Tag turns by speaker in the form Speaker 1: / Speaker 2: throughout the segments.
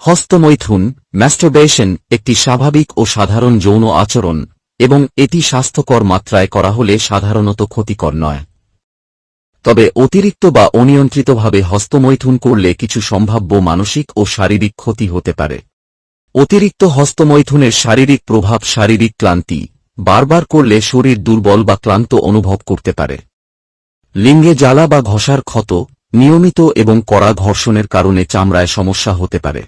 Speaker 1: হস্তমৈথুন ম্যাস্টারবেশন একটি স্বাভাবিক ও সাধারণ যৌন আচরণ, এবং এটি স্বাস্থ্যকর মাত্রায় করা হলে সাধারণত ক্ষতিকর নয়। তবে অতিরিক্ত বা অনিয়ন্ত্রিতভাবে হস্তমৈথুন করলে কিছু সম্ভাব্য মানসিক ও শারীরিক ক্ষতি হতে পারে। অতিরিক্ত হস্তমৈথুনের শারীরিক প্রভাব শারীরিক ক্লান্তি, বারবার করলে শরীর দুর্বল বা ক্লান্ত অনুভব করতে পারে। লিঙ্গে জ্বালা বা ঘষার ক্ষত নিয়মিত এবং কড়া ঘর্ষণের কারণে চামড়ায় সমস্যা হতে পারে।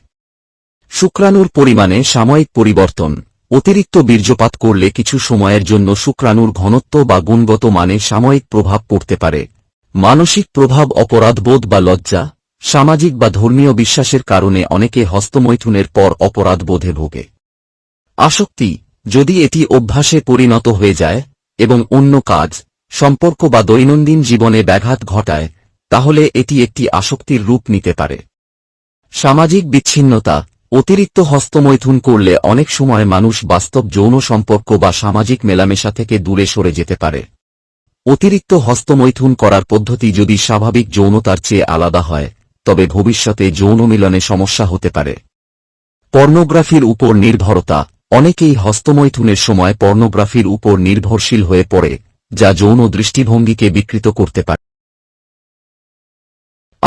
Speaker 1: শুক্রাণুর পরিমাণে সাময়িক পরিবর্তন, অতিরিক্ত বীর্যপাত করলে কিছু সময়ের জন্য শুক্রাণুর ঘনত্ব বা গুণগত মানে সাময়িক প্রভাব পড়তে পারে। মানসিক প্রভাব অপরাধবোধ বা লজ্জা, সামাজিক বা ধর্মীয় বিশ্বাসের কারণে অনেকে হস্তমৈথুনের পর অপরাধবোধে ভোগে। আসক্তি, যদি এটি অভ্যাসে পরিণত হয়ে যায় এবং অন্য কাজ, সম্পর্ক বা দৈনন্দিন জীবনে ব্যাঘাত ঘটায়, তাহলে এটি একটি আসক্তির রূপ নিতে পারে। সামাজিক বিচ্ছিন্নতা অতিরিক্ত হস্তমৈথুন করলে অনেক সময় মানুষ বাস্তব যৌন সম্পর্ক বা সামাজিক মেলামেশা থেকে দূরে সরে যেতে পারে। অতিরিক্ত হস্তমৈথুন করার পদ্ধতি যদি স্বাভাবিক যৌনতার চেয়ে আলাদা হয়, তবে ভবিষ্যতে যৌন মিলনে সমস্যা হতে পারে। পর্নোগ্রাফির উপর নির্ভরতা। অনেকেই হস্তমৈথুনের সময় পর্নোগ্রাফির উপর নির্ভরশীল হয়ে পড়ে, যা যৌন দৃষ্টিভঙ্গিকে বিকৃত করতে পারে।